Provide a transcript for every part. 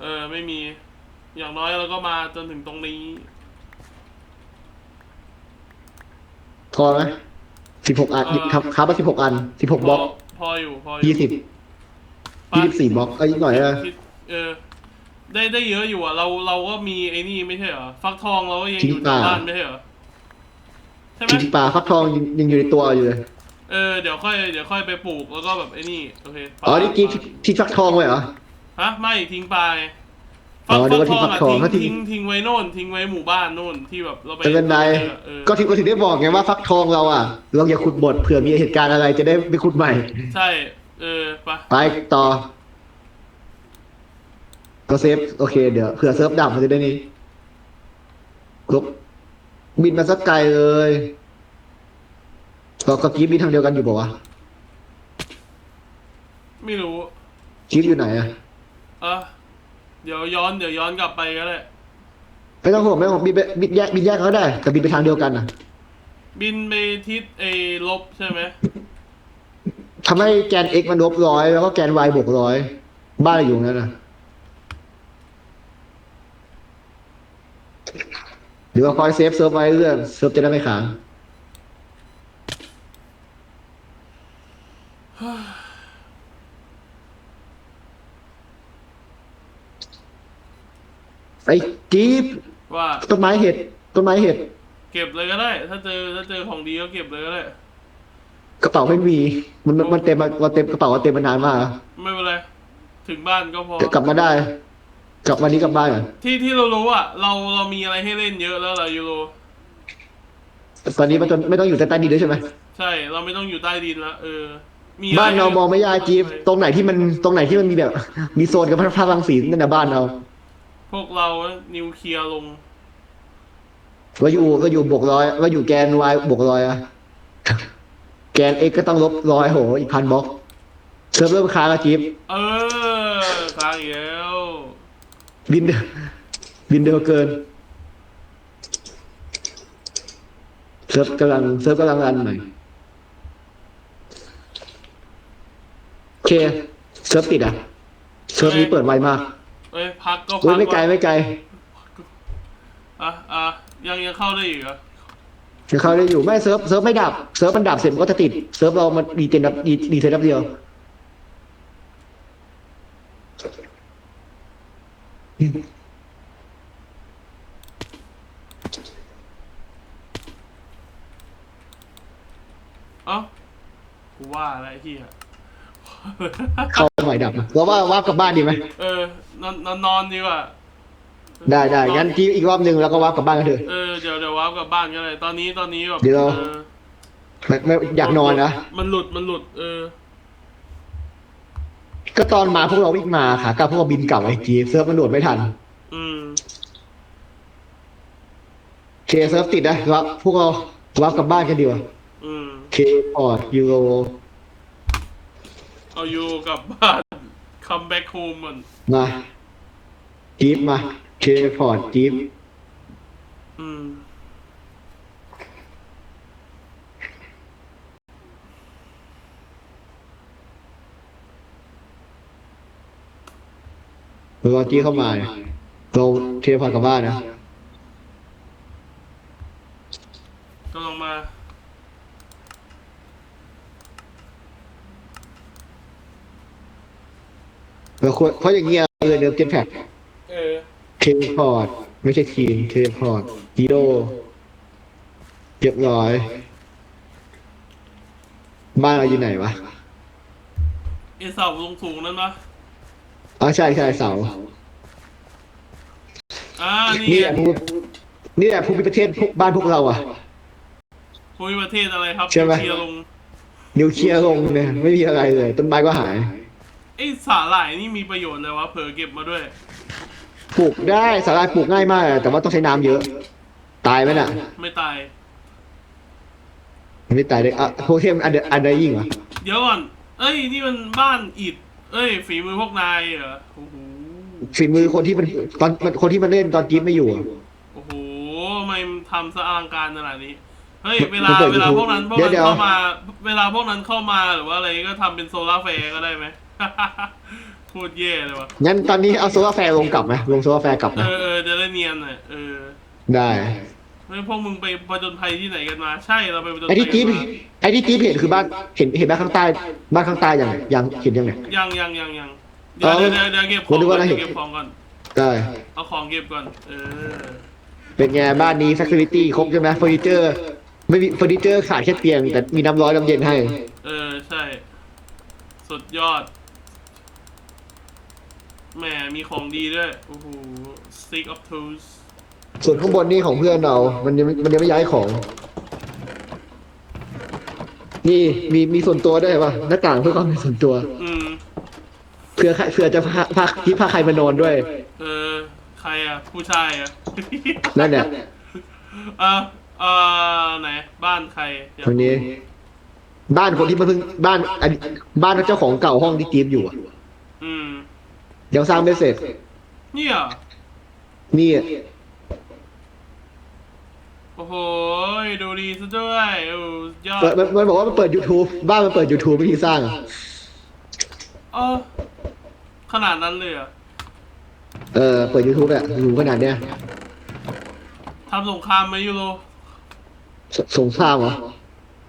เออ ไม่มี อย่างน้อยเราก็มาจนถึงตรงนี้ พอไหมสิบหกอันเออครับครับมาสิบหกอันสิบหกบล็อกพพออยู่ พออยู่ยี่สิบยี่สิบสี่บล็อกเอ้ยอีกหน่อยนะคิดเออ ได้ได้เยอะอยู่อะ เราเราก็มีไอ้นี่ไม่ใช่เหรอ ฟักทองเราก็ยังอยู่ในบ้านไม่ใช่เหรอ ใช่ไหมทิ้งปลาฟักทองยังยังอยู่ในตัวอยู่เลยเออ เดี๋ยวค่อย เดี๋ยวค่อยไปปลูกแล้วก็แบบไอ้นี่ โอเคอ๋อนี่กินที่ฟักทองไว้เหรอ ฮะไม่ทิ้งไปอ๋อนึกว่าทิ้งฟักทองอะถ้าทิ้ทิ้งงทิ้งไว้โน่น ทิ้งไว้หมู่บ้านโน่นที่แบบเราไปไม่เป็นไรเออก็ถึงก็ถึงได้บอกไงว่าฟักทองเราอะเราอย่าขุดบทเผื่อมีเหตุการณ์อะไรจะได้ไปขุดใหม่ ใช่ เออไปไปต่อ ก็เซฟโอเคเดี๋ยวเผื่อเซิร์ฟดับมันจะได้นี่ลุกบินมาสักไกลเลยก็ก็กีบบินทางเดียวกันอยู่ป่าวะไม่รู้ กีบอยู่ไหนอะ เออเดี๋ยวย้อนเดี๋ยวย้อนกลับไปก็ได้ไม่ต้องห่วงไม่ต้องห่วงบินไปบินแยกบินแยกก็ได้ แต่บินไปทางเดียวกันนะบินไปทิศเอลบใช่ไหมทำให้แกน x มันลบร้อยแล้วก็แกน y บวกร้อยบ้านเราอยู่ตรงนั้นนะหรือว่าคอยเซฟเซิร์ฟไว้เรื่องเซิร์ฟจะได้ไม่ค้าง ไอ้จี๊บว่าต้นไม้เห็ดต้นไม้เห็ดเก็บเลยก็ได้ ถ้าเจอถ้าเจอของดีก็เก็บเลยก็ได้กระเป๋าไม่มี มันมันมันเต็มมาเราเต็มกระเป๋าเราเต็มมานานมากแล้วไม่เป็นไรถึงบ้านก็พอเดี๋ยวกลับมาได้ กลับมานี้กลับบ้านก่อนที่ที่เรารู้อะเราเรามีอะไรให้เล่นเยอะแล้วเรายูโรตอนนี้มันจนไม่ต้องอยู่ใต้ใต้ดินด้วยใช่ไหมใช่ เราไม่ต้องอยู่ใต้ดินละเออ มีะไบ้านเรามองไม่ยากให้จี๊บตรงไหนที่มันตรงไหนที่มันมีแบบ มีโซนกับพระรังสีนั่นนะบ้านเรา พวกเรานิวเคลียร์ลงก็อยู่ก็อยู่บวกร้อยก็อยู่แกนวายบวกร้อยอะแกนเอ็กก็ต้องลบร้อยโหอีกพันบล็อกเซิร์ฟเริ่มค้างแล้วจี๊บเออค้างอีกแล้วบินเดบินเร็วเกิน เซิร์ฟกำลังเซิร์ฟกำลังรันใหม่โอเคเซิร์ฟติดอะเซิร์ฟนี้เปิดไวมากเอ้ยพักก็โอ้พัยไม่ไกลไม่ไกลอะอะยังยังเข้าได้อีกเหรอเดี๋ยวเขาได้อยู่ไม่เซิร์ฟเซิร์ฟไม่ดับเซิร์ฟมันดับเสร็จมันก็จะติดเซิร์ฟเรามันดีเต็มดับดีดีเซตดับเดียวเอ้ากูว่าอะไรไอ้ที่ เข้าใหม่ดับนะเราว่าว่ากลับบ้านดีไหมเออนอนนอนนอนดีกว่าได้ได้งั้นที่อีกรอบหนึ่งแล้วก็ว่ากลับบ้านกันเถอะ เออเดี๋ยวเดี๋ยวว้าวกลับบ้านก็เลย ตอนนี้ตอนนี้แบบเดี๋ยว ออไม่ไม่อยากนอนนะ มันหลุดมันหลุดเออ ก็ตอนมาพวกเราวิ่งมาขากลับพวกเราบินกลับไอ้จีเซิร์ฟมันโดดไม่ทันอืมเคเซิร์ฟติดนะว่าพวกเราว่ากลับบ้านกันดีกว่าอืม เคพอร์ตยูโร เอาอยู่กลับบ้าน come back home มันมาจีบมาเคพอร์ตจีบอืมรอจีเข้ามาเนี่ยเราเทพอร์ตกลับบ้านนะ ก็ลงมา เราควรเพราะอย่างเงี้ยเออเดิมเจ็ตแพ็คเออเคพอร์ตไม่ใช่ทีมเคพอร์ตฮีโร่เรียบร้อย บ้านเราอยู่ไหนวะไอเสาลงสูงนั่นปะอ๋อใช่ใช่เสาอ่านี่นี่แหละผู้นี่แหละผู้พิประเทศพวกบ้านพวกเราอะภูมิประเทศอะไรครับใช่ไหมเคลียร์ลงนิวเคลียร์ลงเนี่ยไม่มีอะไรเลย ต้นไม้ก็หาย ไอสาหร่ายนี่มีประโยชน์เลยวะเผลอเก็บมาด้วย ปลูกได้สาลายปลูกง่ายมาก แต่ว่าต้องใช้น้ำเยอะ ตายไหมน่ะ ไม่ตาย ไม่ตายเลยอะโทเทมอันเดอันเดยิ่งเหรอเดี๋ยวก่อน เอ้ย นี่มันบ้านอิฐเอ้ย ฝีมือพวกนายเหรอ โอ้โห ฝีมือคนที่มันตอนมันคนที่มันเล่นตอนจี๊ดไม่อยู่อะ โอ้โหทำไมมันทำซะอลังการขนาดนี้ เฮ้ย เวมัลานเปิดเวลา YouTube พวกนั้นพวกเดี๋ยนั้วนเดี๋ยว เข้ามา เวลาพวกนั้นเข้ามาหรือว่าอะไรก็ทำเป็นโซลาร์เฟลร์ก็ได้ไหมคุ พูดแย่เลยวะงั้นตอนนี้เอาโซลาร์แฟร์ลงกลับไหมลงโซลาร์แฟร์กลับเอนะอเออจะได้เนียนหน่อยเออได้ไม่พวกมึงไปผจญภัยที่ไหนกันมา ใช่เราไปผจญไอ้ภัยที่จี๊บกันมาไอ้ที่จี๊บเห็นคือบ้านเห็นเห็นบ้านข้างใต้ บ้านข้างใต้ยังยังเห็นยังไงยังยังยังยังเดี๋ยวเอาเดี๋ยวเดี๋ยวเดี๋ยวเก็บของผมนึกก่อว่านเราเห็นเก็บของก่อนได้เอาของเก็บก่อน เออเป็นไงบ้านนี้ฟ a ซิลิตี้ครบใช่ไหมเฟอร์นิเจอร์ ไม่มีเฟอร์นิเจอร์ขาดแค่เตียงแต่มีน้ำร้อนน้ำเย็นให้ เออใช่ สุดยอด แหมมีของดีด้วยโอ้โห stick of tools ส่วนข้างบนนี่ของเพื่อนเรา มันยังไม่มันยังไม่ย้ายของ นี่มีมีส่วนตัวด้วยป่ะหน้าต่างเพื่อความเป็นส่วนตัว อืม เพื่อใครเพื่อจะพาพาที่พาใครมานอนด้วย เออ ใครอะ ผู้ชายอะ นั่นเนี่ยเออเออไหน บ้านใครเดี๋ยวคนนี้ บ้านคนที่มาเพิ่งบ้านอันบ้านเจ้าของเก่าห้องที่จีบอยู่อะอืม ยังสร้างไม่เสร็จ เนี่ยนี่โอ้โหดูดีซะด้วยโอ้ยอดเปิดมันมันบอกว่ามันเปิด YouTube บ้านมันเปิด YouTube วิธีสร้างอะเออขนาดนั้นเลยเหรอะเออเปิด YouTube อะอยู่ขนาดเนี้ยทำสงครามไหมยูโรสสงครามเหรอ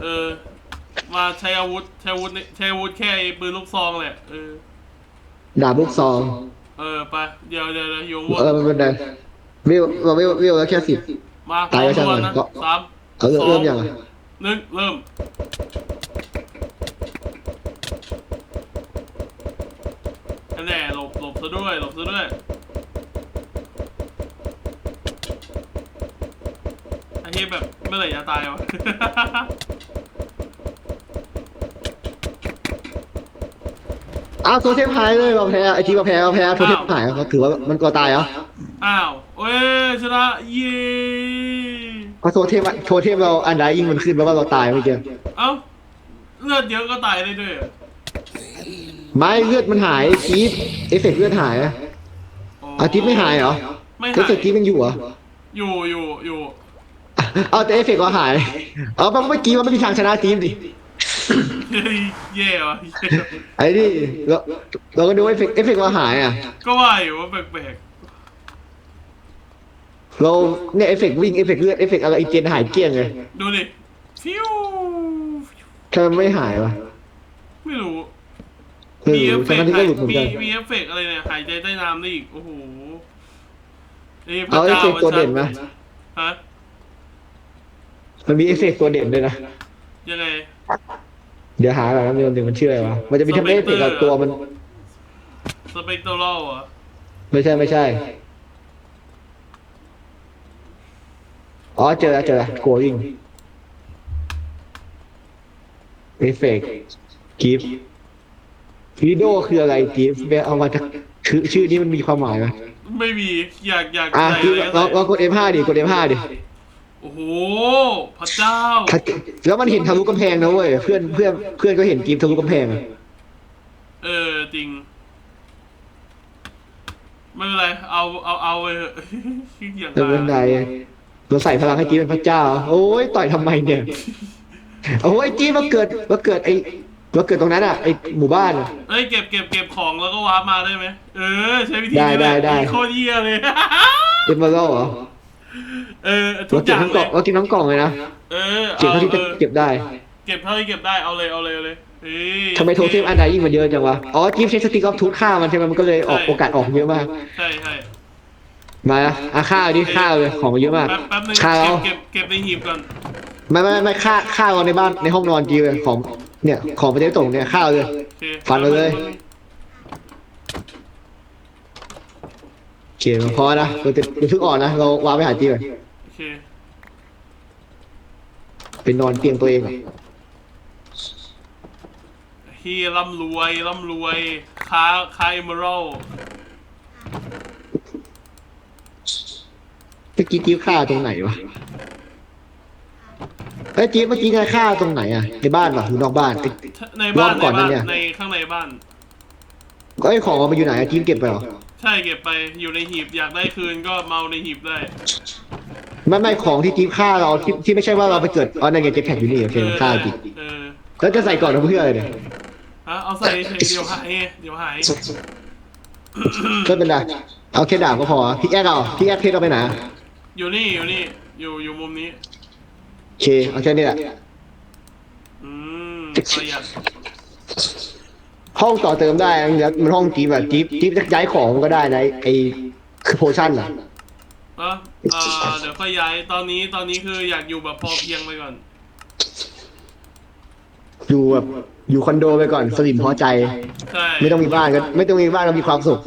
เออ มาใช้อาวุธใช้อาวุธนี่ใช้อาวุธแค่ไอ้ปืนลูกซองแหละเออ ดาบลูกซอง เออไปเดี๋ยวเดี๋ยวเดี๋ยวโยงวเออมันเป็นไงวิวเราวิววิวแล้วแค่สิบ มาพตายร้อก็มช่างดวลมันนะก็ สามเอาเริ่มสเริ่มยังอะหนึ่งเริ่มนั่นแหละหลบหลบซะด้วยหลบซะด้วยไอ้เหี้ยแบบเมื่อไหร่จะตายวะ อ้าวโทเทมหายเลยเราแพ้ไอทีเราแพ้เราแพ้โทเทมหายเขาถือว่ามันกลัวตายเหรออ้าวเอ้ยชนะเย้เพราะโทเทมอะโทเทมเราอันใดยิ่งมันขึ้นแปลว่าเราตายเมื่อกี้เอ้าเลือดเยอะก็ตายได้ด้วยเหรอไม่เลือดมันหายกีฟเอฟเฟกต์เลือดหายอะอาทิตย์ไม่หายเหรอไม่เอหาฟเฟกต์กีฟยังอยู่เหรออยู่อยู่อยู่เอาแต่เอฟเฟกต์เราหาย เอาแปลว่าเมื่อกี้มันไม่มีทางชนะทีมดิ เฮ้ยแย่ว่ะแย่ไอ้นี่เราเราก็ดูเอฟเฟกต์เอฟเฟกต์เราหายอะ ก็ว่าอยู่ว่าแปลกเราเนี่ยเอฟเฟกต์วิ่งเอฟเฟกต์เลือดเอฟเฟกต์อะไรไอเจนหายเกลี้ยงเลยๆดูดิฟิวทำไมไม่หายวะไม่รู้ เออมีเอฟเฟทั้กงต์ที่ก็หลุดเหมือนมีกัน มีเอฟเฟกต์อะไรเนี่ยหายใจใต้น้ำได้อีก โอ้โหนี่พเอาระเอฟเจ้าเฟกต์ตัวเด่นไหม ฮะมันมีเอฟเฟกต์ตัวเด่นด้วยนะ ยังไง เดี๋ยวหาแบบนั้นเดี๋ยวมันชื่ออะไรวะ มันจะมีทั้งเอฟเฟกต์กับตัวมัน สเปกโตรลเหรอไม่ใช่ไม่ใช่ อ๋อเจอแล้วเจอแล้วโกลิงเอฟเฟกต์กิฟวิดีโอคืออะไรกิฟไปเอามาจากชื่อชื่อนี้มันมีความหมายไหมไม่มีอยากอยากอะใส่คืออะไรก็เราใส่เรากด F5 ดิกด F5 ดิ โอ้โหพระเจ้า ถ้าแล้วมันเห็นทะลุกำแพงนะเว้ยเพื่อนเพื่อนเพื่อนก็เห็นกิฟทะลุกำแพงอะเออจริง ไม่เป็นไร เอาเอาเอาไปเถอะ อย่างแต่เป็นไรเราใส่พลังให้กิฟเป็นพระเจ้า โอ้ยต่อยทำไมเนี่ยโอ้ยจีมาเกิดมาเกิดไอ้มาเกิดตรงนั้นอะไอ้หมู่บ้านอะ เอ้ยเก็บเก็บเก็บของแล้วก็วาร์ปมาได้ไหมเออ ใช้วิธีได้นี้ได้ได้ โคตรเยี่ยเลยเป็นมาแล้วเหรอ เออทุเรากอเก็บย่างทั้งเลกล่องยเราเก็บทั้งกล่องเลยนะเออเก็บเอาเท่าที่เอจะอเก็บได้เก็บเท่าที่เก็บได้เอาเลยเอาเลยเอาเลยเอ้ยทำไมโทเทมอันไหนยิ่งมันเยอะจังวะอ๋อจีฟใช้สติ๊กออฟทูฆ่ามันใช่ไหมมันก็เลยออกโอกาสออกเยอะมากใช่ใช่มาอะฆ่าดิฆ่าเลยของมันเยอะมาก แป๊บแป๊บนึงฆ่าเก็เราบเก็บเก็บในหีบก่อนไม่ไม่ไม่ฆ่าฆ่าเราในบ้านในห้องนอนจีเลยของเนี่ยของประเทศตรงเนี่ยฆ่าเลย โอเคฟันมาเลย โอเคมันพอนะเราจะเราเพิ่งอ่อนนะ เราวางไปหาจีเลยโอเคเป็นนอนเตียงตัวเองอะเฮียร่ำรวยร่ำรวยค้าค้าเอเมอรัลเมื่อกี้จีฆ่าตรงไหนวะเอ้ยจีเมื่อกี้ไงฆ่าตรงไหนอะในบ้านปะหรือนอกบ้านไอ้ ในบ้านรอบก่อนในบ้านนั่นเนี่ย ในข้างในบ้าน ก็ไอ้ของมันอยู่ไหนอะจีเก็บไปเหรอ ใช่เก็บไปอยู่ในหีบอยากได้คืนก็เมาในหีบได้ไม่ไม่ของที่จีฆ่าเราที่ที่ไม่ใช่ว่าเราไปเกิดอ๋อนั่นไงเจ็ตแพ็กอยู่นี่โอเคมันฆ่าจีเออแล้วจะใส่ก่อนทำเพื่ออะไรเนี่ยฮะเอาใส่เฉยๆเดี๋ยวหายเดี๋ยวหายไม่เป็นไรเอาแค่ดาบก็พอพี่แอ๊กเอาพี่แอ๊กเพชรเอาไปไหนอยู่นี่อยู่นี่อยู่อยู่มุมนี้ โอเคเอาแค่นี้แหละอืมประหยัด ห้องต่อเติมได้เดี๋ยวมันห้องจี๊บอะจี๊บจี๊บจะย้ายของก็ได้นะไอ้ไอ้คือโพชั่นอะเออเอ่อเดี๋ยวค่อยย้ายตอนนี้ตอนนี้คืออยากอยู่แบบพอเพียงไปก่อน อยู่แบบอยู่คอนโดไปก่อนสลิมพอใจ ใช่ไม่ต้องมีบ้านก็ไม่ต้องมีบ้านก็มีความสุข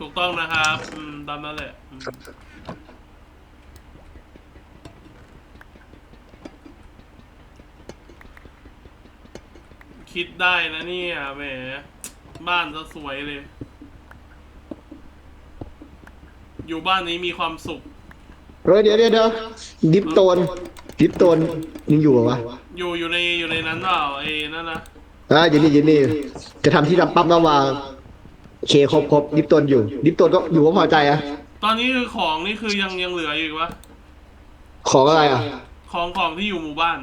ถูกต้องนะครับอืมตามนั้นแหละอืม คิดได้นะเนี่ยแหมบ้านจะสวยเลย อยู่บ้านนี้มีความสุข เฮ้ยเดี๋ยวเดี๋ยวเดี๋ยวดิฟโตน ดิฟโตนยังอยู่เหรอวะอยู่อยู่ในอยู่ในนั้นเปล่าไอ้นั่นนะอ่าอยู่นี่อยู่นี่จะทำที่ทำปั๊บแล้ววางโอเคครบครบดิฟโตนอยู่ ดิฟโตนก็อยู่ก็พอใจอะตอนนี้คือของนี่คือยังยังเหลืออยู่อีกวะของอะไรอะของของที่อยู่หมู่บ้าน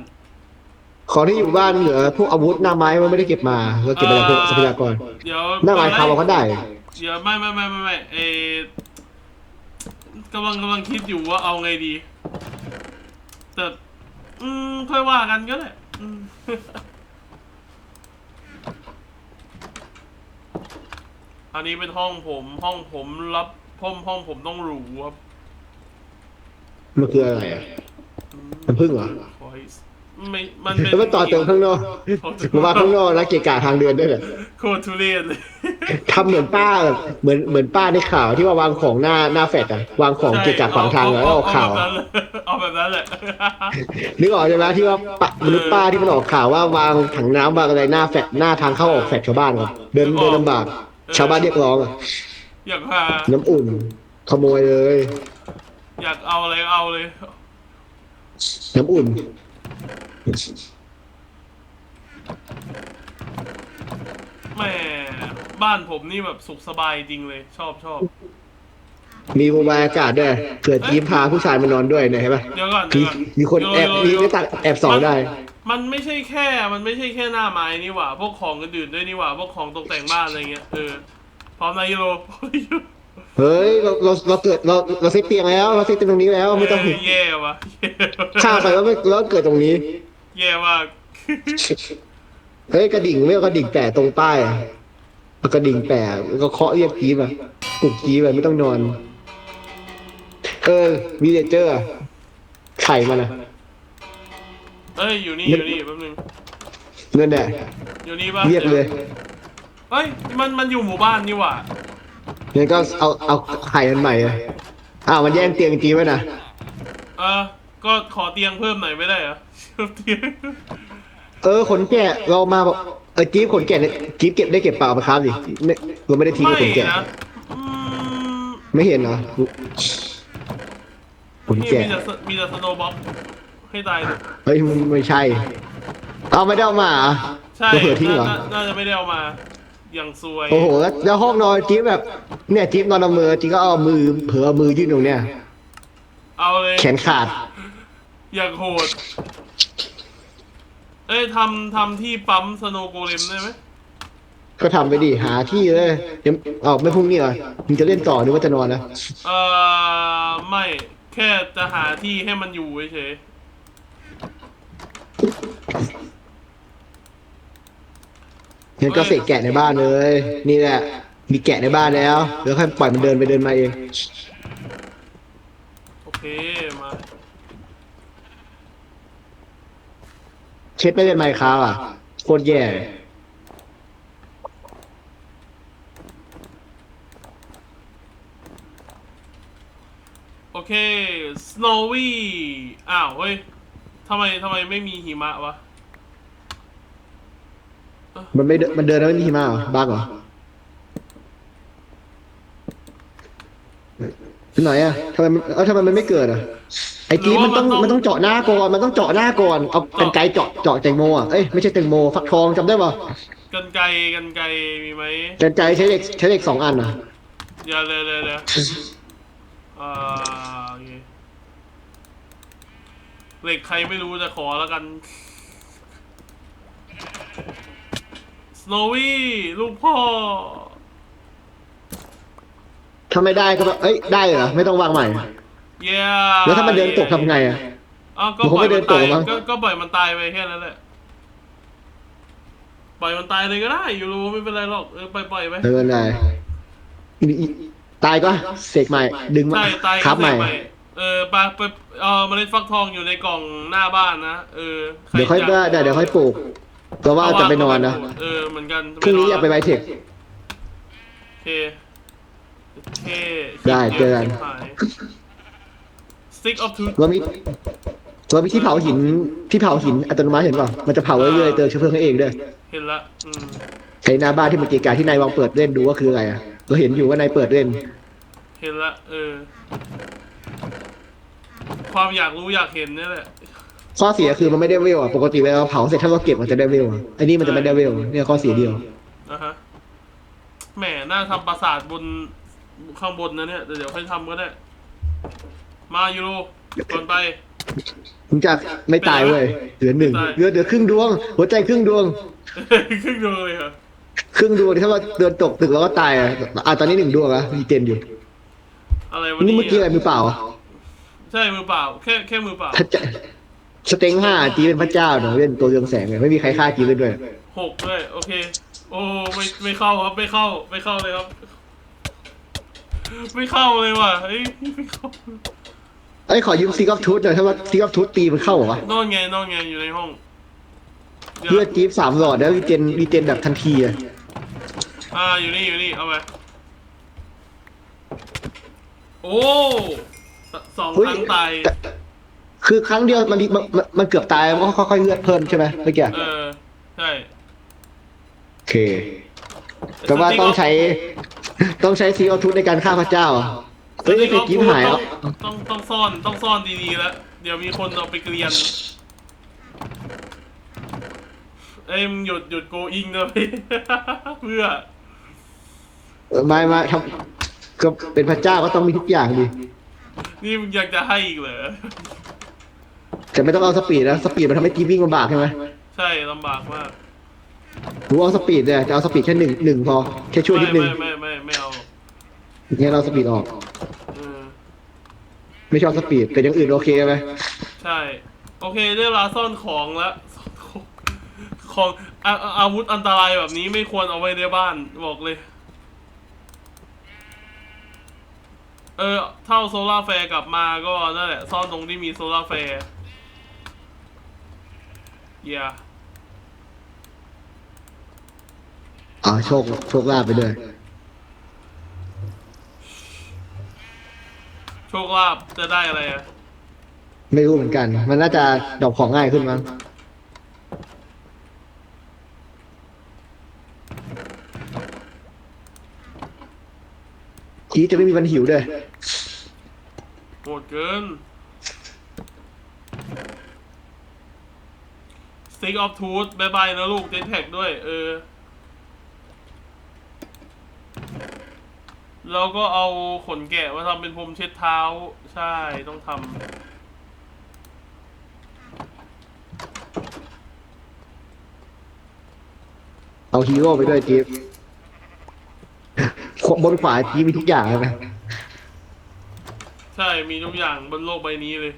ของที่อยู่บ้านเหลือพวกอาวุธหน้าไม้มันไม่ได้เก็บมาก็เก็บไปแล้วพวกทรัพยากร เดี๋ยวหน้าไม้คาเราก็ได้ เดี๋ยวไม่ไม่ไม่ไม่ไม่เออกำลังกำลังคิดอยู่ว่าเอาไงดี แต่อืมค่อยว่ากันก็ได้อืมอันนี้เป็นห้องผม ห้องผมรับห้องห้องผมต้องหรูครับมันคืออะไรอะมันพึ่งเหรอขอให้ ไม่มันเป็นแล้วมันต่อเติมข้างนอกมันว่าข้างนอกแล้วเกะกะทางเดินด้วยเหรอโคตรทุเรศเลยทำเหมือนป้าแบบเหมือนเหมือนป้าในข่าวที่ว่าวางของหน้าหน้าแฟดอะวางของเกะกะขวางทางแล้วออกข่าว เอาแบบนั้นแหละนึกออกใช่ไหมที่ว่าปะมนุษย์ป้าที่มันออกข่าวว่าวางถังน้ำวางอะไรหน้าแฟดหน้าทางเข้าออกแฟดชาวบ้านครับเดินเดินลำบากชาวบ้านเรียกร้องอะอยากหาน้ำอุ่น ขโมยเลย อยากเอาอะไรเอาเลย น้ำอุ่น แม่บ้านผมนี่แบบสุขสบายจริงเลย ชอบชอบมีบรรยากาศด้วยเผื่อทีมพาผู้ชายมานอนด้วยเนี่ยเห็นปะเดี๋ยวก่อนมีเดี๋ยวก่อนมีคนแอบเดี๋มียวไม่ตัดแอบสองได้ มันไม่ใช่แค่ มันไม่ใช่แค่หน้าไม้นี่หว่า พวกของอื่นๆด้วยนี่หว่า พวกของตกแต่งบ้านอะไรเงี้ยเออพร้อมนายยูโรเฮ้ยเราเราเราเกิดเราเราเซตเตียงแล้วเราเซตเตียงตรงนี้แล้วไม่ต้องเแย่ว่ะ ข้ามไปแล้วไม่แล้วเกิดตรงนี้ แย่มาก เฮ้ยกระดิ่งไม่เอากระดิ่งแปะตรงป้ายอะเอากระดิ่งแปะแล้วก็เคาะเรียกกีบอะปลุกกีบอะไม่ต้องนอน เออมีเดเจอร์อะไข่มันอะเอ้ย อยู่นี่ อยู่นี่แป๊บนึง เงินแดะอยู่นี่ปะเรียกเลยเฮ้ย มัน มันอยู่หมู่บ้านนี่หว่างั้นก็เอาเอาไข่มันใหม่อะอ้าวมันแย่งเตียงจีไว้นะ เออ ก็ขอเตียงเพิ่มหน่อยไม่ได้เหรอ เตียงเออขนแกะเรามาบอกเออจี๊บขนแกะเนี่ยจี๊บเก็บได้เก็บเปล่ามาครับดิเนี่ยเราไม่ได้ทิ้งไม่ขนแกะนะอืมไม่เห็นเหรอขนนี่แกะ มีแต่สมีแต่สโนว์บ็อกให้ตายเลยเฮ้ยมันไม่ใช่ เอาไม่ได้เอามาเหรอใช่เราเผื่อทิ้งเหรอ น่าน่าจะไม่ได้เอามา อย่างซวยโอ้โหแล้วแล้วห้องนอนจี๊บแบบ เนี่ยจี๊บนอนเอามือจี๊บก็เอามือเผลอเอามือยื่นตรงเนี้ย เอาเลยแขนขาด อย่างโหด เอ้ยทำทำที่ปั๊มสโนว์โกเลมได้ไหมก็ทำไปดิหาที่เลยเดี๋ยวเอาไม่พรุ่งนี้เหรอมึงจะเล่นต่อหรือว่าจะนอนนะเอ่อไม่แค่จะหาที่ให้มันอยู่เฉยงั้นก็เสกแกะในบ้านเลย นี่แหละ มีแกะในบ้านแล้วเดี๋ยวค่อยปล่อยมันเดินไปเดินมาเอง ๆโอเคมา เช็ดไม่เป็นไมค์ค้าอะโคตรแย่เลยโอเค snowy อ้าว เฮ้ย ทำไมทำไมไม่มีหิมะวะ มันไม่เดินมันเดินแล้วไม่มีหิมะเหรอบ้าเหรอไหนอะทำไมมันเอ้าทำไมมันไม่เกิดอะ ไอ้จี๊บมันต้องมันต้องเจาะหน้าก่อนมันต้องเจาะหน้าก่อนเอาเป็นไกรเจาะเจาะแตงโมอะเอ้ยไม่ใช่แตงโมฟักทองจำได้ป่ะกันไกลกันไกลมีไหมกันไกรใช้เหล็กใช้เหล็กสองอันอะเดี๋ยวเดี๋ยวเดี๋ยวเดี๋ยวอ่าโอเคเหล็กใครไม่รู้จะขอแล้วกัน Snowy ลูกพ่อถ้าไม่ได้ก็แบบเอ้ยได้เหรอไม่ต้องวางใหม่ เย้แล้วถ้ามันเดินตกทำไงอะ อ้าวก็มันคปงล่อยไม่เดิมันนตตากยมั้ง ก็ก็ปล่อยมันตายไปแค่นั้นแหละปล่อยมันตายเลยก็ได้ยูโรไม่เป็นไรหรอกเออปล่อยปล่อยไปเดินได้อีอีตายก็เสกใหม่ ดึงมาใช่ตายครับก็ใหม่เสกไปเออไปไปเออเมล็ดฟักทองอยู่ในกล่องหน้าบ้านนะเออใรเดี๋ยวค่อยจะได้เดี๋ยวค่อยปลูกเพราะว่าจะไปนอนนะเออเหมือนกันพรุ่งนี้อยากไปไบเทค โอเคโอเคได้เจอกันสติ๊ก ออฟทูว่ามีว่ามีที่เผาหินที่เผาหินอัตโนมัติเห็นเปล่ามันจะเผาเรื่อยๆเติมเชื้อเพลิงให้เองด้วยเห็นละอืมใช้หน้าบ้านที่มันเกีกาที่นายวางเปิดเล่นดูว่าคืออะไรอะเราเห็นอยู่ว่านายเปิดเล่น เห็นละ เออ ความอยากรู้อยากเห็นนี่แหละ ข้อเสียคือมันไม่ได้เวลอะปกติเวลาเผาเสร็จถ้าเราเก็บมันจะได้เวลอะอันนี้มันจะไม่ได้เวลเนี่ยข้อเสียเดียวนะฮะ แหมน่าทำปราสาทบนข้างบนนะเนี่ยแต่เดี๋ยวค่อยทำก็ได้ มายูโรก่อนไปมึงจะไม่ตายเว้ยเหลือหนึ่งไม่ตาย เหลือเดือครึ่งดวง หัวใจครึ่งดวง ครึ่งดวงเลยเหรอครึ่งดวงถ้าว่าเดินตกตึกแล้วก็ตายอะอะตอนนี้หนึ่งดวงอะมีเจนอยู่ อะไรวะนี่เนี่ยเมื่อกี้อะไรมือเปล่าอะใช่มือเปล่าแค่แค่มือเปล่าพระเจ้าสเต็งห้าจีเป็นพระเจ้าเนาะเล่นตัวเรืองแสงเลยไม่มีใครฆ่าจีเลยด้วย หกด้วยโอเค โอ้ไม่ไม่เข้าครับไม่เข้าไม่เข้าเลยครับ ไม่เข้าเลยว่ะเฮ้ยไม่เข้า ไอ้ยขอยืมซีกอฟทูธหน่อยถ้าว่าซีกอฟทูธตีมันเข้าเหรอวะนอนไงนอนไงอยู่ในห้องดี๋ยวเลือดจี๊บสามหลอดแล้วรีเจนรีเจนแบบทันทีอะอ่าอยู่นี่อยู่นี่เอาไปโอ้สสองเฮ้ยครั้งตายแต่คือครั้งเดียวมันมันมันมันเกือบตายมันก็ค่อยๆเลือดเพิ่มใช่ไหมเมื่อกี้เออใช่โอเค แต่ว่าต้องใช้ต้องใช้ซีออทูธในการฆ่าพระเจ้าอะ เฮ้ยไปกินหายต้แล้อวงต้องต้องซ่อนต้องซ่อนดีๆแล้วเดี๋ยวมีคนเอาไปเกลียนเอ้ยมึงหยุดหยุดโกอิงนะพี่เพื่อเออไม่ไม่ทำก็เป็นพระเจ้าก็ต้องมีทุกอย่างดินี่มึงอยากจะให้อีกเหรอแต่ไม่ต้องเอาสปีดนะสปีดมันทำให้กีวิ่งลำบากใช่ไหมใช่ลำบากมากรู้เอาสปีดเนี่ยจะเอาสปีดแค่หนึ่งหนึ่งพอแค่ช่วยนิดนึงไม่ไม่ไม่ไม่เอางั้นเราสปีดออกเออ ไม่ชอบสปีด แต่อย่างอื่นโอเคไหมใช่ โอเคได้เวลาซ่อนของแล้วซ่อนของของอาอาอาวุธอันตรายแบบนี้ไม่ควรเอาไว้ในบ้านบอกเลย เออเท่าโซลาร์แฟร์กลับมาก็นั่นแหละ ซ่อนตรงที่มีโซลาร์แฟร์เย่อ่าโชคโชคลาภไปด้วย โชคลาภจะได้อะไรอะไม่รู้เหมือนกัน มันน่าจะดอกของง่ายขึ้นมั้งทีจะไม่มีวันหิวด้วยโหดเกิน Stick of Truth บายบายนะลูกเจนแท็กด้วย เออ แล้วก็เอาขนแกะมาทำเป็นพรมเช็ดเท้า ใช่ต้องทเอาฮีโร่ไปด้วยจีฟบนขวาจีฟมีทุกอย่างเลยนะำใช่มีทุกอย่างบนโลกใบนี้เลย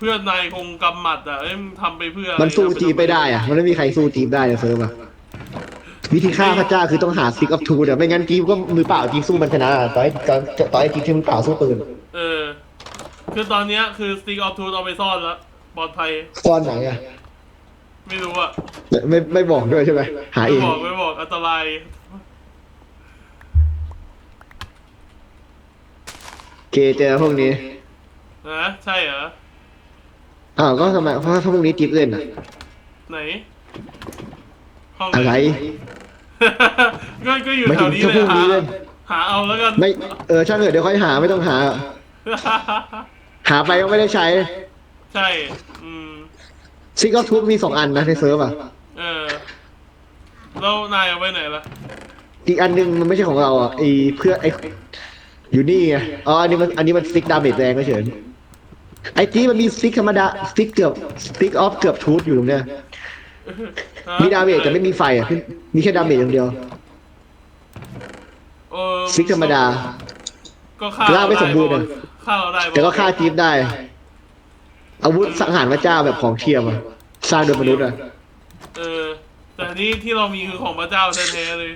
เพื่อนนายคงกำหมัดอะเอ้ยมึงทำไปเพื่ออะไรมันสู้อะจีฟไม่ได้อะมันไม่มีใครสู้จีฟได้ในเซิร์ฟอะวิธีฆ่าพระเจ้าคือต้องหาซิกอ f ทูแต่ไม่งั้นจีฟก็มือเปล่าจีฟสู้มันชนะอะต่อให้ต่อต่อให้จีฟใช้มือเปล่าสู้ปืนเออ คือตอนเนี้ยคือ Stick of Truth เอาไปซ่อนแล้วปลอดภัยซ่อนไหนอะไม่รู้อะไม่ไม่บอกด้วยใช่ไหมหาเอไม่งบอกไม่บอกอันตรายเคเจอพวกนี้นะใช่เหรอ อ้าวก็ทำไมเพราะถ้าพวกนี้จีฟเล่นอะไหนห้องหน อะไร ก็ก็อยู่ไม่แถถึวงนี้ถ้าเลพวยกหานี้เล่นหาเอาแล้วกัน ไม่ เออช่างเถอะเดี๋ยวค่อยหาไม่ต้องหา หาไปก็ไม่ได้ใช้ใช่ อืม ซิกอ f ทูมีสองอันนะในเซิร์ฟอะเออแล้วนายเอาไว้ไหนล่ะ อีกอันหนึงมันไม่ใช่ของเราอะไอเพื่อไออยู่นี่ไง อ๋อ อันนี้มัน อันนี้มันสติ๊กดาเมจแรงก็เฉย ไอจีมันมีสติ๊กธรรมดาสติ๊กเกือบสติ๊กออฟเกือบทูธอยู่ตรงเนี้ยฮะมีดาเมจแต่ไม่มีไฟอะมีแค่ดาเมจอย่างเดียวเออฟิกธรรมดา ก็ฆ่าร่างไม่สมบูรณ์อะ ฆ่าเราได้แต่ก็ฆ่าจี๊บได้ อาวุธสังหารพระเจ้าแบบของเทียมอะสร้างโดยมนุษย์อะเออ แต่นี่ที่เรามีคือของพระเจ้าแท้ๆเลย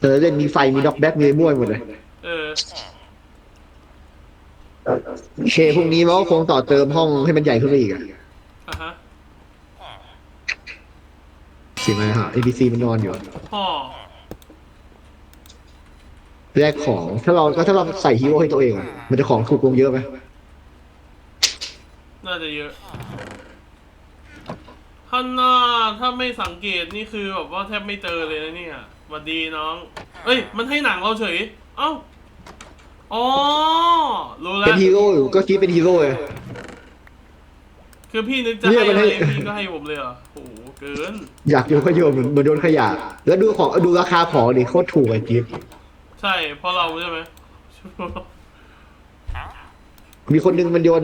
เออเล่นมีไฟมีด็อกแบ็กมีมั่วหมดเลย เออ เคพรุ่งนี้มันก็คงต่อเติมห้องให้มันใหญ่ขึ้นไปอีกอะอะฮะเสียงอะไรฮะ ABC มันนอนอยู่พ่อแลกของถ้าเราก็ถ้าเราใส่ฮีโร่ให้ตัวเองอะมันจะของถูกลงเยอะไหมน่าจะเยอะฮันน่าถ้าไม่สังเกตนี่คือแบบว่าแทบไม่เจอเลยนะเนี่ยสวัสดีน้อง เอ้ย มันให้หนังเราเฉย เอ้า อ๋อรู้แล้เป็นวฮีโร่อยู่ก็คิดเป็นฮีโร่ไงคือพี่นึกจะเนี่ยให้มันอะไรให้ พี่ก็ให้ผมเลยเหรอโอ้โหเกิน อยากโยนก็โยนเหมือนเหมือนโดนขยะ แล้วดูของดูราคาของดิโคตรถูกไอ้จิ๊บใช่เพราะเราใช่ไหมมีคนหนึงมันโยน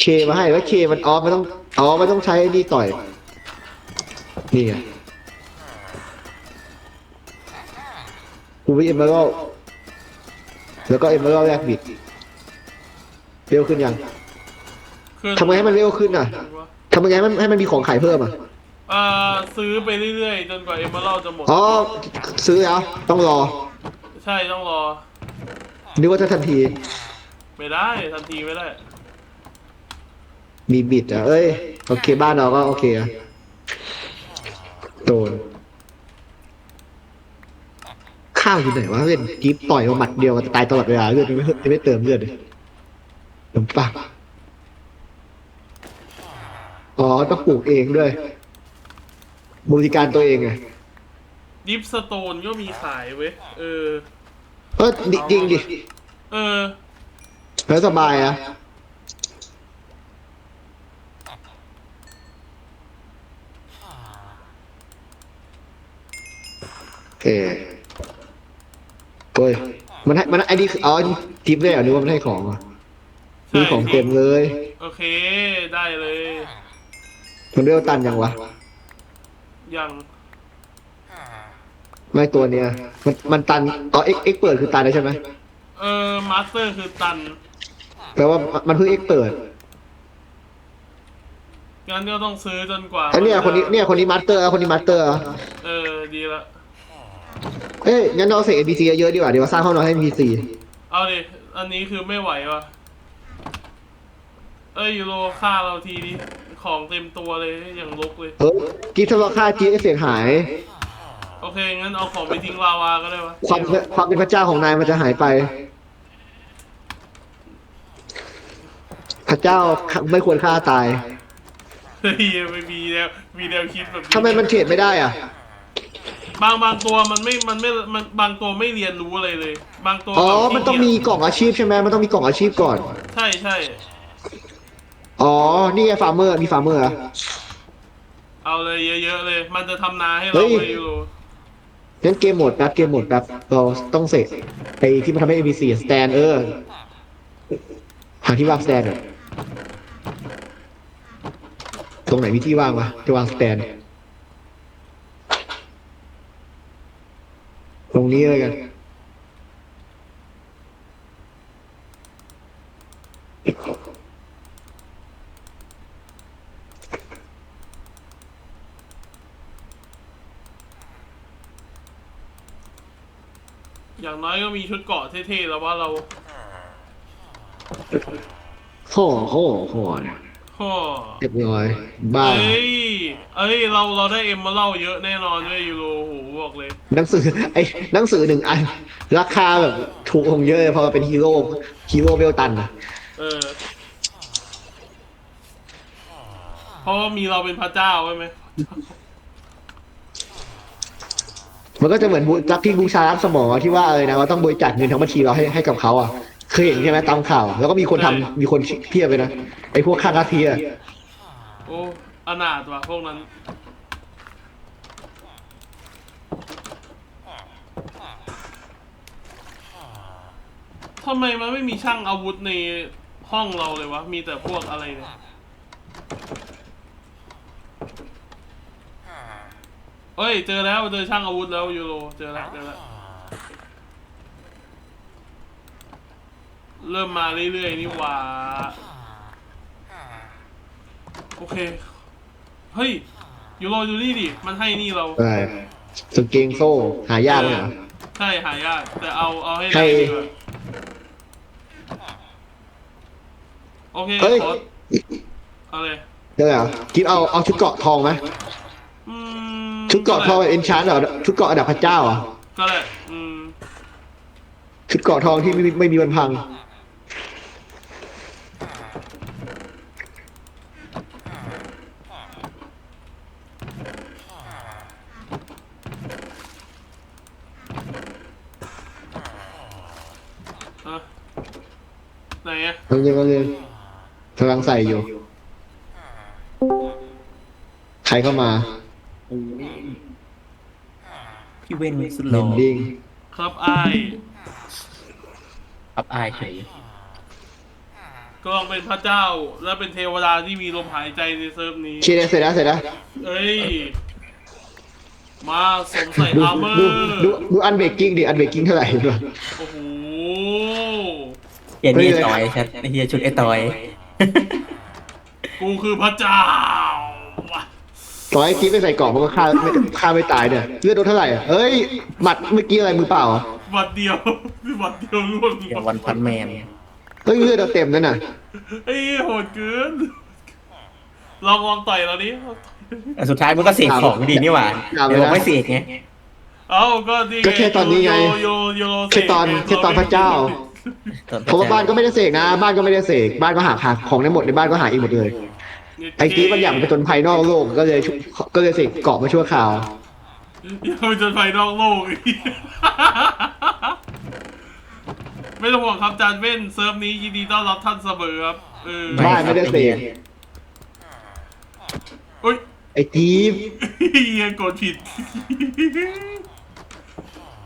เคมาให้แล้วเคมันออฟมันต้องอ๋อมันต้องใช้นี่ต่อย นี่ไงกูไปเอ็มเบอร์ แล้วก็เอ็มเบอร์แรกบิดเร็วขึ้นยังคือทำไงให้มันเร็วขึ้นอะทำไงให้มันให้มันมีของขายเพิ่มอะเอ่อซื้อไปเรื่อยๆ จนกว่าเอมเมอรัลจะหมด อ๋อ ซื้อแล้วต้องรอ ใช่ต้องรอ นึกว่าจะทันที ไม่ได้ทันทีไม่ได้ มีบิดอะ เอ้ย โอเคบ้านเราก็โอเคอะโดน ข้าวอยู่ไหนวะเล่นกิฟต่อยมาหมัดเดียวมันตายตลอดเวลาเลือดไม่ไม่เติมเลือดเลยขนมปังอ๋อต้องปลูกเองด้วยบริการตัวเองไงดิฟสโตนก็มีขายเว้ยเออเออดิจริงดิเออแล้วสบายอะโอเค โอ้ย มันให้ มันไอ้นี่คืออ๋อทิปได้เหรอนึกว่ามันให้ของอะใช่มีของเต็มเลย โอเค ได้เลย มันเรียกว่าตันยังวะ ยังไม่ตัวเนี้ย มัน มันตัน อ๋อ เอ็กเอ็กเปิดคือตันแล้วใช่ไหมเออมาสเตอร์คือตัน แปลว่ามันเพิ่งเอ็กเปิดงั้นก็ต้องซื้อจนกว่าไอ้เนี่ยคนนี้เนี่ยคนนี้มาสเตอร์คนนี้มาสเตอร์ เออ ดีละเอ้ยงั้นเราเสก NPC เยอะๆดีกว่าเดี๋ยวเราสร้างห้องนอนให้ NPC เอาดิ อันนี้คือไม่ไหวว่ะเอ้ยยูโรฆ่าเราทีดิของเต็มตัวเลยอย่างลกเลย เฮ้ยกิฟต์ถ้าเราฆ่าจีเอฟเฟกหาย โอเค งั้นเอาของไปทิ้งลาวาก็ได้วะความความเป็นพระเจ้าของนายมันจะหายไป พระเจ้าไม่ควรฆ่าตาย เฮ้ยไม่มีแนวมีแนวคิดแบบทำไมมันเทรดไม่ได้อะ บางบางตัวมันไม่มันไม่มันบางตัวไม่เรียนรู้อะไรเลย บางตัวอ๋อ แบบมันต้องมีกล่องอาชีพใช่ไหมมันต้องมีกล่องอาชีพก่อน ใช่ใช่อ๋อ นี่ไงฟาร์มเมอร์ มีฟาร์มเมอร์อะเอาเลยเยอะๆเลย มันจะทำนาให้เฮ้เรายเลยยูโรงั้นเกมโหมดแป๊บเกมโหมดแป๊บเราต้องเสร็จไอ้ที่มันทำให้ NPC สแตนเออ หาที่วางสแตนอะตรงไหนมีที่ว่างวะจะวางสแตน ตรงนี้เลยกันอย่างน้อยก็มีชุดเกราะเท่ๆแล้วว่าเราโห่โห่โห่เนี่ยโอ้เรียบร้อยบ้า เอ้ย เอ้ยเราเราได้เอ็มมาเล่าเยอะแน่นอนด้วยยูโรโหบอกเลย หนังสือไอ้หนังสือหนึ่งอันราคาแบบถูกลงเยอะเลยเพอเป็นฮีโร่ฮีโร่เวลตันอะเออเพราะว่ามีเราเป็นพระเจ้าใช่ไหมมันก็จะเหมือนบูจักที่บูชารับสมองที่ว่าเลยนะว่าต้องบริจาคเงินทั้งบัญชีเราให้ให้กับเขาอะเคยเห็นใช่ไหมตามข่าว แล้วก็มีคนทำมีคนเพียบเลยนะไอ้พวกค่าราเทีย โอ้ อนาถว่ะพวกนั้น ทำไมมันไม่มีช่างอาวุธในห้องเราเลยวะ มีแต่พวกอะไรเนี่ย เอ้ย เจอแล้ว เจอช่างอาวุธแล้วยูโร เจอแล้ว เจอแล้ว เริ่มมาเรื่อยๆนี่หว่า โอเค เฮ้ยยูโรดูนี่ดิ มันให้นี่เราอะไรสกเกงโซ่หายากเลยเหรอ ใช่หายาก แต่เอาเอาให้ใครได้ดีกว่าโอเคเฮ้ยขออะไรเดี๋ยวเหรอกิฟเอาเอาชุดเกราะทองไหมอืมชุดเกราะทองเอ็นชานเหรอชุดเกราะระดับพระเจ้าเหรอะก็แหละอืมชุดเกราะทองที่ไม่มีไม่มีวันพัง อะไหนอะ ตรงนี้ก็เลยกำลังใส่อยู่ ใครเข้ามาพี่เว้นสุดหเนล่อนดิ้งครับอ้ายอับอายเฉยก็ต้องเป็นพระเจ้า และเป็นเทวดาที่มีลมหายใจในเซิร์ฟนี้เชียร์เสร็จแล้วเสร็จแล้ว เอ้ย มาสวมใส่ดูอาร์เมอดูร์ดูดูอันเบรกกิ้งดิ อันเบรกกิ้งเท่าไหร่ดูโอ้โห เฮียนี่เฮ้ยไอ้ตอยชัดไอ้เฮียชุดไอ้ตอย กูคือพระเจ้าว่ะต่อให้กิ๊ฟไม่ใส่กล่องมันก็ฆ่าไม่ฆ่าไม่ตายเนี่ยเลือดโดนเท่าไหร่อะเอ้ยหมัดเมื่อกี้อะไรมือเปล่าอะบัดเดียวบัดเดียวร่วงเฮียวันพันแมนเฮ้ยเลือดเราเต็มนั่นน่ะเอ้ยโหดเกินลองลองต่อยเราดิแต่สุดท้ายมันก็เสกของดีนี่หว่าเอาเลยนะเดี๋ยวบอกไม่เสกไง เอ้าก็ดีก็แค่ตอนนี้ไง โยโยโยแค่ตอนแค่ตอนพระเจ้าตอน เพราะว่าบ้านก็ไม่ได้เสกนะ บ้านก็ไม่ได้เสกบ้านก็หาหาของได้หมดในบ้านก็หาเองหมดเลยไอ้กิ๊ฟมันอยากไปจนภายนอกโลกก็เลยก็เลยเสกเกาะมาชั่วคราวอย่าไปจนไปนอกโลกอีกไม่ต้องห่วงครับจานเว้นเซิร์ฟนี้ยินดีต้อนรับท่านเสมอครับเออบ้านไม่ได้เสกอุ้ยไอ้ทีฟเฮียกดผิด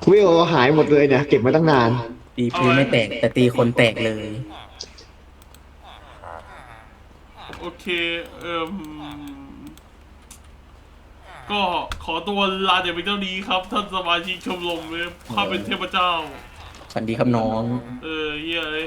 เวลหายหมดเลยเนี่ยเก็บมาตั้งนาน ตีพื้นไม่แตกแต่ตีคนแตกเลย โอเค เอ่มก็ขอตัวลาแต่เพียงเท่านี้ครับ ท่านสมาชิกชมรมเลยข้าเป็นเทพเจ้า สวัสดีครับน้อง เออเฮียเลย